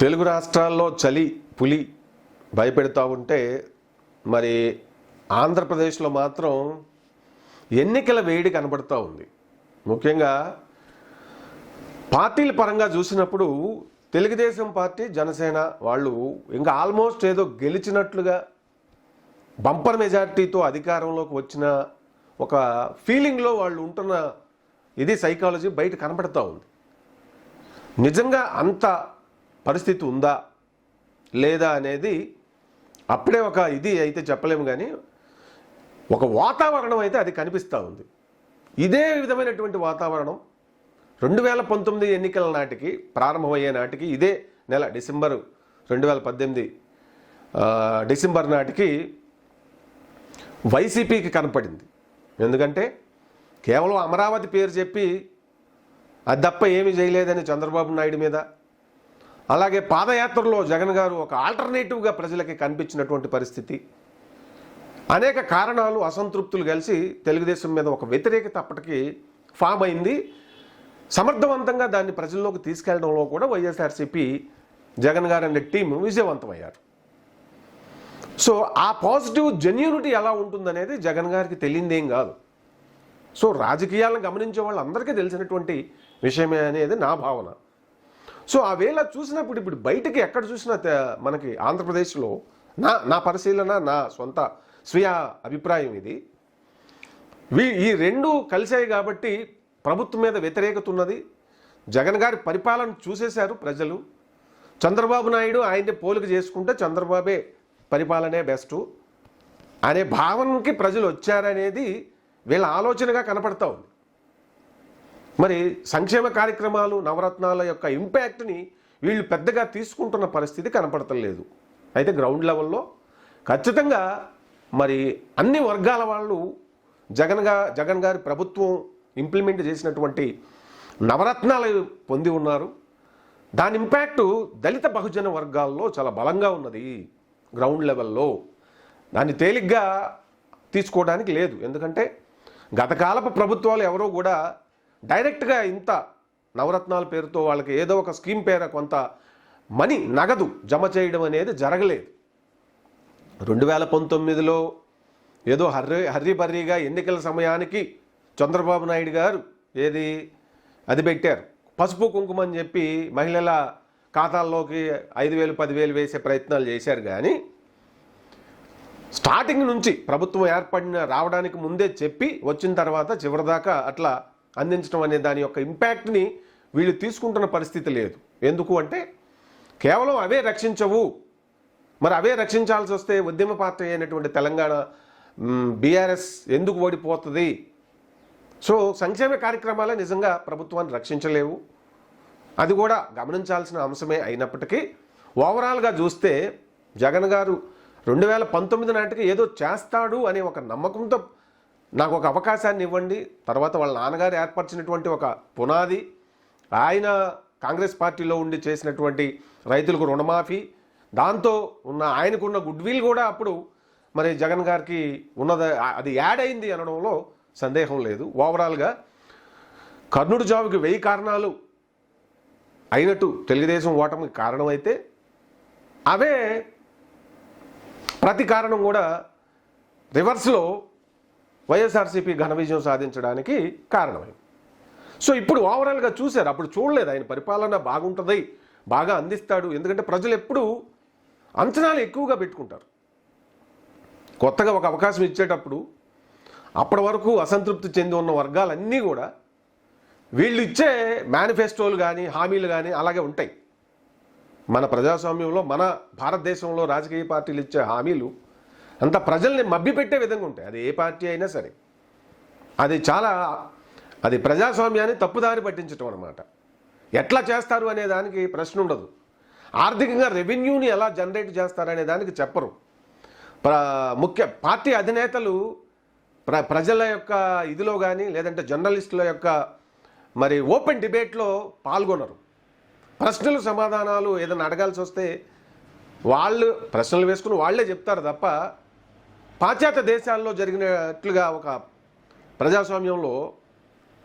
తెలుగు రాష్ట్రాల్లో చలి పులి భయపెడతా ఉంటే మరి ఆంధ్రప్రదేశ్లో మాత్రం ఎన్నికల వేడి కనబడుతూ ఉంది. ముఖ్యంగా పార్టీల పరంగా చూసినప్పుడు తెలుగుదేశం పార్టీ జనసేన వాళ్ళు ఇంకా ఆల్మోస్ట్ ఏదో గెలిచినట్లుగా బంపర్ మెజార్టీతో అధికారంలోకి వచ్చిన ఒక ఫీలింగ్లో వాళ్ళు ఉంటున్న ఇది సైకాలజీ బయట కనబడతా ఉంది. నిజంగా అంత పరిస్థితి ఉందా లేదా అనేది అప్పుడే ఒక ఇది అయితే చెప్పలేము కానీ ఒక వాతావరణం అయితే అది కనిపిస్తూ ఉంది. ఇదే విధమైనటువంటి వాతావరణం రెండు వేల పంతొమ్మిది ఎన్నికల నాటికి ప్రారంభమయ్యే నాటికి ఇదే నెల డిసెంబర్ రెండు వేల పద్దెనిమిది డిసెంబర్ నాటికి వైసీపీకి కనపడింది. ఎందుకంటే కేవలం అమరావతి పేరు చెప్పి అది తప్ప ఏమీ చేయలేదని చంద్రబాబు నాయుడు మీద అలాగే పాదయాత్రలో జగన్ గారు ఒక ఆల్టర్నేటివ్గా ప్రజలకి కనిపించినటువంటి పరిస్థితి. అనేక కారణాలు అసంతృప్తులు కలిసి తెలుగుదేశం మీద ఒక వ్యతిరేకత అప్పటికి ఫామ్ అయింది. సమర్థవంతంగా దాన్ని ప్రజల్లోకి తీసుకెళ్ళడంలో కూడా వైఎస్ఆర్సీపీ జగన్ గారు అనే టీం విజయవంతమయ్యారు. సో ఆ పాజిటివ్ జెన్యూనిటీ ఎలా ఉంటుందనేది జగన్ గారికి తెలియందేం కాదు. సో రాజకీయాలను గమనించే వాళ్ళందరికీ తెలిసినటువంటి విషయమే అనేది నా భావన. సో ఆ వేళ చూసినప్పుడు ఇప్పుడు బయటకి ఎక్కడ చూసినా మనకి ఆంధ్రప్రదేశ్లో నా నా పరిశీలన నా సొంత స్వీయ అభిప్రాయం ఇది. వీ ఈ రెండు కలిశాయి కాబట్టి ప్రభుత్వం మీద వ్యతిరేకత ఉన్నది జగన్ గారి పరిపాలన చూసేశారు ప్రజలు. చంద్రబాబు నాయుడు ఆయన్ని పోలిక చేసుకుంటే చంద్రబాబే పరిపాలనే బెస్ట్ అనే భావనకి ప్రజలు వచ్చారనేది వీళ్ళ ఆలోచనగా కనపడతా ఉంది. మరి సంక్షేమ కార్యక్రమాలు నవరత్నాల యొక్క ఇంపాక్ట్ని వీళ్ళు పెద్దగా తీసుకుంటున్న పరిస్థితి కనపడతలేదు అయితే గ్రౌండ్ లెవెల్లో ఖచ్చితంగా మరి అన్ని వర్గాల వాళ్ళు జగన్గా జగన్ గారి ప్రభుత్వం ఇంప్లిమెంట్ చేసినటువంటి నవరత్నాలు పొంది ఉన్నారు. దాని ఇంపాక్ట్ దళిత బహుజన వర్గాల్లో చాలా బలంగా ఉన్నది గ్రౌండ్ లెవెల్లో దాన్ని తేలిగ్గా తీసుకోవడానికి లేదు. ఎందుకంటే గతకాలపు ప్రభుత్వాలు ఎవరో కూడా డైరెక్ట్గా ఇంత నవరత్నాల పేరుతో వాళ్ళకి ఏదో ఒక స్కీమ్ పేర కొంత మనీ నగదు జమ చేయడం అనేది జరగలేదు. రెండు వేల పంతొమ్మిదిలో ఏదో హర్రీ హర్రీ బర్రీగా ఎన్నికల సమయానికి చంద్రబాబు నాయుడు గారు ఏది అది పెట్టారు. పసుపు కుంకుమ అని చెప్పి మహిళల ఖాతాల్లోకి ఐదు వేలు పదివేలు వేసే ప్రయత్నాలు చేశారు కానీ స్టార్టింగ్ నుంచి ప్రభుత్వం ఏర్పడిన రావడానికి ముందే చెప్పి వచ్చిన తర్వాత చివరిదాకా అట్లా అందించడం అనే దాని యొక్క ఇంపాక్ట్ని వీళ్ళు తీసుకుంటున్న పరిస్థితి లేదు. ఎందుకు అంటే కేవలం అవే రక్షించవు. మరి అవే రక్షించాల్సి వస్తే ఉద్యమ పార్టీ అయినటువంటి తెలంగాణ బీఆర్ఎస్ ఎందుకు ఓడిపోతుంది? సో సంక్షేమ కార్యక్రమాలే నిజంగా ప్రభుత్వాన్ని రక్షించలేవు. అది కూడా గమనించాల్సిన అంశమే అయినప్పటికీ ఓవరాల్గా చూస్తే జగన్ గారు రెండు వేల పంతొమ్మిది నాటికి ఏదో చేస్తాడు అనే ఒక నమ్మకంతో నాకు ఒక అవకాశాన్ని ఇవ్వండి తర్వాత వాళ్ళ నాన్నగారు ఏర్పరిచినటువంటి ఒక పునాది ఆయన కాంగ్రెస్ పార్టీలో ఉండి చేసినటువంటి రైతులకు రుణమాఫీ దాంతో ఉన్న ఆయనకున్న గుడ్ విల్ కూడా అప్పుడు మరి జగన్ గారికి ఉన్నది అది యాడ్ అయింది అనడంలో సందేహం లేదు. ఓవరాల్గా కర్ణుడు జాబుకి వెయ్యి కారణాలు అయినట్టు తెలుగుదేశం ఓటమికి కారణమైతే అవే ప్రతి కారణం కూడా రివర్స్లో వైఎస్ఆర్సీపీ ఘన విజయం సాధించడానికి కారణమైంది సో ఇప్పుడు ఓవరాల్గా చూశారు అప్పుడు చూడలేదు ఆయన పరిపాలన బాగుంటుంది బాగా అందిస్తాడు ఎందుకంటే ప్రజలు ఎప్పుడు అంచనాలు ఎక్కువగా పెట్టుకుంటారు. కొత్తగా ఒక అవకాశం ఇచ్చేటప్పుడు అప్పటి వరకు అసంతృప్తి చెంది ఉన్న వర్గాలన్నీ కూడా వీళ్ళు ఇచ్చే మేనిఫెస్టోలు కానీ హామీలు కానీ అలాగే ఉంటాయి. మన ప్రజాస్వామ్యంలో మన భారతదేశంలో రాజకీయ పార్టీలు ఇచ్చే హామీలు అంత ప్రజల్ని మభ్యపెట్టే విధంగా ఉంటాయి. అది ఏ పార్టీ అయినా సరే. అది చాలా అది ప్రజాస్వామ్యాన్ని తప్పుదారి పట్టించటం అనమాట ఎట్లా చేస్తారు అనే దానికి ప్రశ్న ఉండదు. ఆర్థికంగా రెవెన్యూని ఎలా జనరేట్ చేస్తారనే దానికి చెప్పరు. ప్ర ముఖ్య పార్టీ అధినేతలు ప్ర ప్రజల యొక్క ఇదిలో కానీ లేదంటే జర్నలిస్టుల యొక్క మరి ఓపెన్ డిబేట్లో పాల్గొనరు. ప్రశ్నలు సమాధానాలు ఏదైనా అడగాల్సి వస్తే వాళ్ళు ప్రశ్నలు వేసుకుని వాళ్ళే చెప్తారు తప్ప పాశ్చాత్య దేశాల్లో జరిగినట్లుగా ఒక ప్రజాస్వామ్యంలో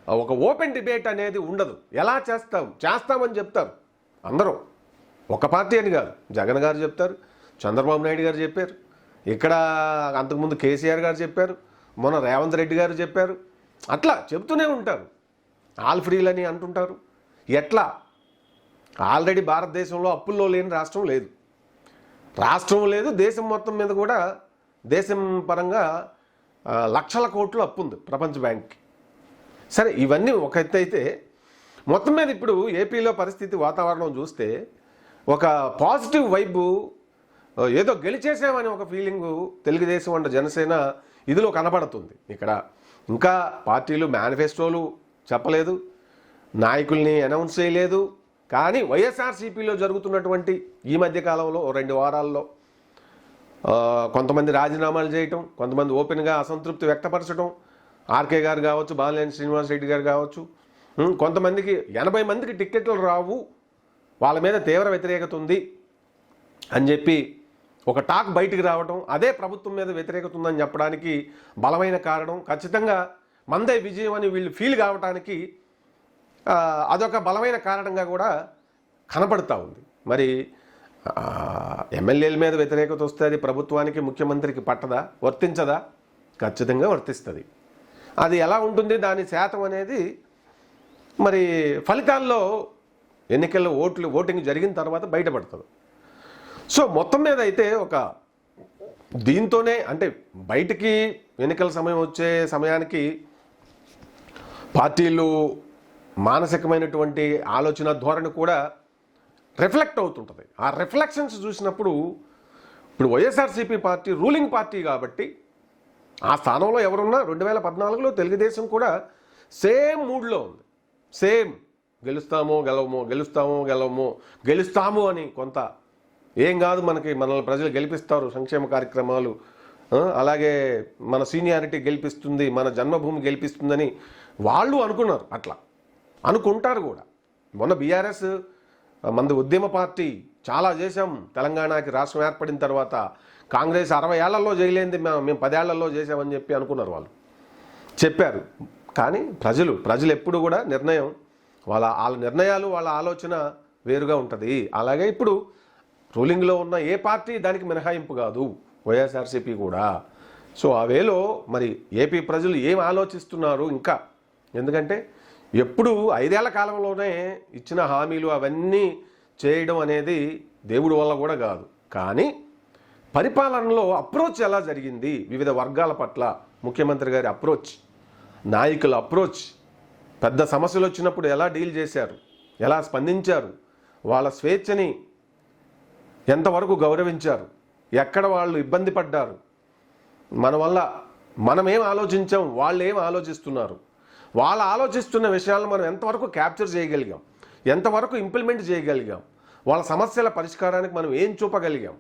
ఒక ఓపెన్ డిబేట్ అనేది ఉండదు. ఎలా చేస్తాం? చేస్తామని చెప్తారు. అందరూ. ఒక పార్టీ అని కాదు. జగన్ గారు చెప్తారు. చంద్రబాబు నాయుడు గారు చెప్పారు. ఇక్కడ అంతకుముందు కేసీఆర్ గారు చెప్పారు. మొన్న రేవంత్ రెడ్డి గారు చెప్పారు. అట్లా చెప్తూనే ఉంటారు. ఆల్ ఫ్రీలని అంటుంటారు. ఎట్లా? ఆల్రెడీ భారతదేశంలో అప్పుల్లో లేని రాష్ట్రం లేదు. రాష్ట్రం లేదు దేశం మొత్తం మీద కూడా దేశం పరంగా లక్షల కోట్లు అప్పు ఉంది ప్రపంచ బ్యాంక్కి. సరే ఇవన్నీ ఒక ఎత్తు అయితే మొత్తం మీద ఇప్పుడు ఏపీలో పరిస్థితి వాతావరణం చూస్తే ఒక పాజిటివ్ వైబు ఏదో గెలిచేసామని ఒక ఫీలింగు తెలుగుదేశం అండ్ జనసేన ఇదిలో కనబడుతుంది ఇక్కడ. ఇంకా పార్టీలు మేనిఫెస్టోలు చెప్పలేదు నాయకుల్ని అనౌన్స్ చేయలేదు కానీ వైఎస్ఆర్సీపీలో జరుగుతున్నటువంటి ఈ మధ్యకాలంలో రెండు వారాల్లో కొంతమంది రాజీనామాలు చేయటం కొంతమంది ఓపెన్గా అసంతృప్తి వ్యక్తపరచడం ఆర్కే గారు కావచ్చు బాలినేని శ్రీనివాస్ రెడ్డి గారు కావచ్చు. కొంతమందికి ఎనభై మందికి టిక్కెట్లు రావు. వాళ్ళ మీద తీవ్ర వ్యతిరేకత ఉంది అని చెప్పి ఒక టాక్ బయటికి రావటం అదే ప్రభుత్వం మీద వ్యతిరేకత ఉందని చెప్పడానికి బలమైన కారణం. ఖచ్చితంగా మందే విజయం అని వీళ్ళు ఫీల్ కావటానికి అదొక బలమైన కారణంగా కూడా కనపడతా ఉంది. మరి ఎమ్మెల్యేల మీద వ్యతిరేకత వస్తే అది ప్రభుత్వానికి ముఖ్యమంత్రికి పట్టదా? వర్తించదా? ఖచ్చితంగా వర్తిస్తుంది. అది ఎలా ఉంటుంది? దాని శాతం అనేది మరి ఫలితాల్లో ఎన్నికల్లో ఓట్లు ఓటింగ్ జరిగిన తర్వాత బయటపడుతుంది. సో మొత్తం మీద అయితే ఒక దీంతోనే అంటే బయటికి ఎన్నికల సమయం వచ్చే సమయానికి పార్టీలు మానసికమైనటువంటి ఆలోచన ధోరణి కూడా రిఫ్లెక్ట్ అవుతుంటుంది. ఆ రిఫ్లెక్షన్స్ చూసినప్పుడు ఇప్పుడు వైఎస్ఆర్సీపీ పార్టీ రూలింగ్ పార్టీ కాబట్టి ఆ స్థానంలో ఎవరున్నా రెండు వేల పద్నాలుగులో తెలుగుదేశం కూడా సేమ్ మూడ్లో ఉంది. సేమ్ గెలుస్తామో గెలవమో గెలుస్తామో గెలవమో గెలుస్తాము అని కొంత ఏం కాదు మనకి మనల్ని ప్రజలు గెలిపిస్తారు సంక్షేమ కార్యక్రమాలు. అలాగే మన సీనియారిటీ గెలిపిస్తుంది మన జన్మభూమి గెలిపిస్తుందని వాళ్ళు అనుకున్నారు అట్లా. అనుకుంటారు కూడా. మొన్న బీఆర్ఎస్ మంది ఉద్యమ పార్టీ చాలా చేశాం. తెలంగాణకి రాష్ట్రం ఏర్పడిన తర్వాత కాంగ్రెస్ అరవై ఏళ్ళలో చేయలేంది మేము మేము పదేళ్ళలో చేసామని చెప్పి అనుకున్నారు వాళ్ళు. చెప్పారు. కానీ ప్రజలు ప్రజలు ఎప్పుడు కూడా నిర్ణయం వాళ్ళ వాళ్ళ నిర్ణయాలు వాళ్ళ ఆలోచన వేరుగా ఉంటుంది. అలాగే ఇప్పుడు రూలింగ్లో ఉన్న ఏ పార్టీ దానికి మినహాయింపు కాదు. వైఎస్ఆర్సీపీ కూడా. సో ఆ వేలో మరి ఏపీ ప్రజలు ఏం ఆలోచిస్తున్నారు ఇంకా? ఎందుకంటే ఎప్పుడు ఐదేళ్ళ కాలంలోనే ఇచ్చిన హామీలు అవన్నీ చేయడం అనేది దేవుడి వల్ల కూడా కాదు. కానీ పరిపాలనలో అప్రోచ్ ఎలా జరిగింది? వివిధ వర్గాల పట్ల ముఖ్యమంత్రి గారి అప్రోచ్ నాయకుల అప్రోచ్ పెద్ద సమస్యలు వచ్చినప్పుడు ఎలా డీల్ చేశారు? ఎలా స్పందించారు? వాళ్ళ స్వేచ్ఛని ఎంతవరకు గౌరవించారు? ఎక్కడ వాళ్ళు ఇబ్బంది పడ్డారు? మన వల్ల మనమేం ఆలోచించాం? వాళ్ళు ఏం ఆలోచిస్తున్నారు? వాళ్ళు ఆలోచిస్తున్న విషయాలను మనం ఎంతవరకు క్యాప్చర్ చేయగలిగాం? ఎంతవరకు ఇంప్లిమెంట్ చేయగలిగాం? వాళ్ళ సమస్యల పరిష్కారానికి మనం ఏం చూపగలిగాం?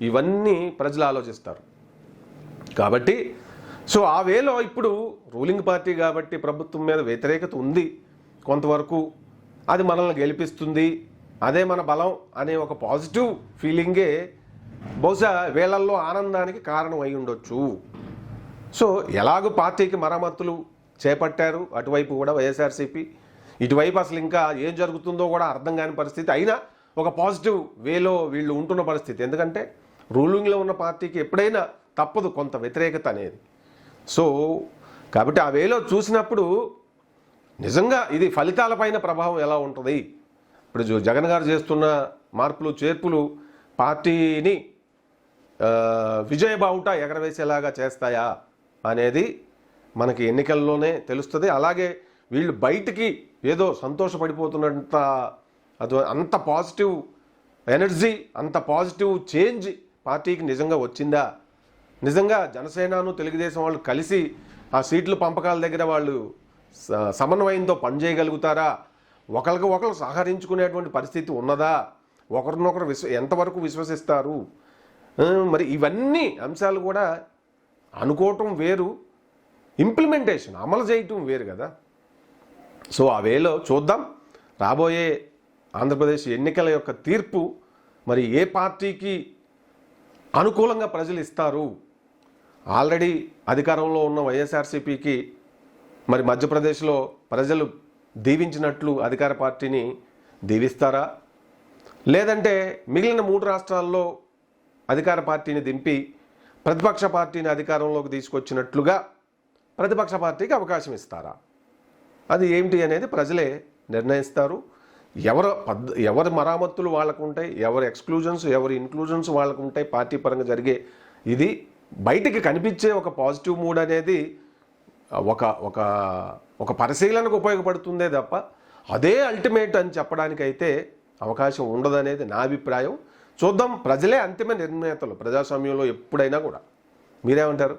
ఇవన్నీ ప్రజలు ఆలోచిస్తారు. కాబట్టి సో ఆ వేలో ఇప్పుడు రూలింగ్ పార్టీ కాబట్టి ప్రభుత్వం మీద వ్యతిరేకత ఉంది. కొంతవరకు అది మనల్ని గెలిపిస్తుంది. అదే మన బలం అనే ఒక పాజిటివ్ ఫీలింగే బహుశా వేళల్లో ఆనందానికి కారణం అయి ఉండొచ్చు. సో ఎలాగూ పార్టీకి మరమ్మతులు చేపట్టారు. అటువైపు కూడా వైఎస్ఆర్సీపీ. ఇటువైపు అసలు ఇంకా ఏం జరుగుతుందో కూడా అర్థం కాని పరిస్థితి. అయినా ఒక పాజిటివ్ వేలో వీళ్ళు ఉంటున్న పరిస్థితి. ఎందుకంటే రూలింగ్లో ఉన్న పార్టీకి ఎప్పుడైనా తప్పదు కొంత వ్యతిరేకత అనేది. సో కాబట్టి ఆ వేలో చూసినప్పుడు నిజంగా ఇది ఫలితాలపైన ప్రభావం ఎలా ఉంటుంది? ఇప్పుడు జగన్ గారు చేస్తున్న మార్పులు చేర్పులు పార్టీని విజయబావుట విజయ బావుట ఎగరవేసేలాగా చేస్తాయా అనేది మనకి ఎన్నికల్లోనే తెలుస్తుంది. అలాగే వీళ్ళు బయటికి ఏదో సంతోషపడిపోతున్నంత అది అంత పాజిటివ్ ఎనర్జీ అంత పాజిటివ్ చేంజ్ పార్టీకి నిజంగా వచ్చిందా? నిజంగా జనసేనను తెలుగుదేశం వాళ్ళు కలిసి ఆ సీట్లు పంపకాల దగ్గర వాళ్ళు స- సమన్వయంతో పనిచేయగలుగుతారా? ఒకరికి ఒకరు సహకరించుకునేటువంటి పరిస్థితి ఉన్నదా? ఒకరినొకరు విశ్వ ఎంతవరకు విశ్వసిస్తారు? మరి ఇవన్నీ అంశాలు కూడా అనుకోవటం వేరు. ఇంప్లిమెంటేషన్ అమలు చేయటం వేరు కదా. సో ఆ వేలో చూద్దాం. రాబోయే ఆంధ్రప్రదేశ్ ఎన్నికల యొక్క తీర్పు మరి ఏ పార్టీకి అనుకూలంగా ప్రజలు ఇస్తారు? ఆల్రెడీ అధికారంలో ఉన్న వైఎస్ఆర్సీపీకి మరి మధ్యప్రదేశ్లో ప్రజలు దీవించినట్లు అధికార పార్టీని దీవిస్తారా? లేదంటే మిగిలిన మూడు రాష్ట్రాల్లో అధికార పార్టీని దింపి ప్రతిపక్ష పార్టీని అధికారంలోకి తీసుకొచ్చినట్లుగా ప్రతిపక్ష పార్టీకి అవకాశం ఇస్తారా? అది ఏమిటి అనేది ప్రజలే నిర్ణయిస్తారు. ఎవరు పద్ ఎవరి మరామత్తులు వాళ్ళకు ఉంటాయి ఎవరి ఎక్స్క్లూజన్స్ ఎవరి ఇన్క్లూజన్స్ వాళ్ళకు ఉంటాయి పార్టీ పరంగా జరిగే ఇది బయటికి కనిపించే ఒక పాజిటివ్ మూడ్ అనేది ఒక ఒక ఒక పరిశీలనకు ఉపయోగపడుతుందే తప్ప అదే అల్టిమేట్ అని చెప్పడానికైతే అవకాశం ఉండదనేది నా అభిప్రాయం. చూద్దాం ప్రజలే అంతిమ నిర్ణేతలు ప్రజాస్వామ్యంలో ఎప్పుడైనా కూడా. మీరేమంటారు?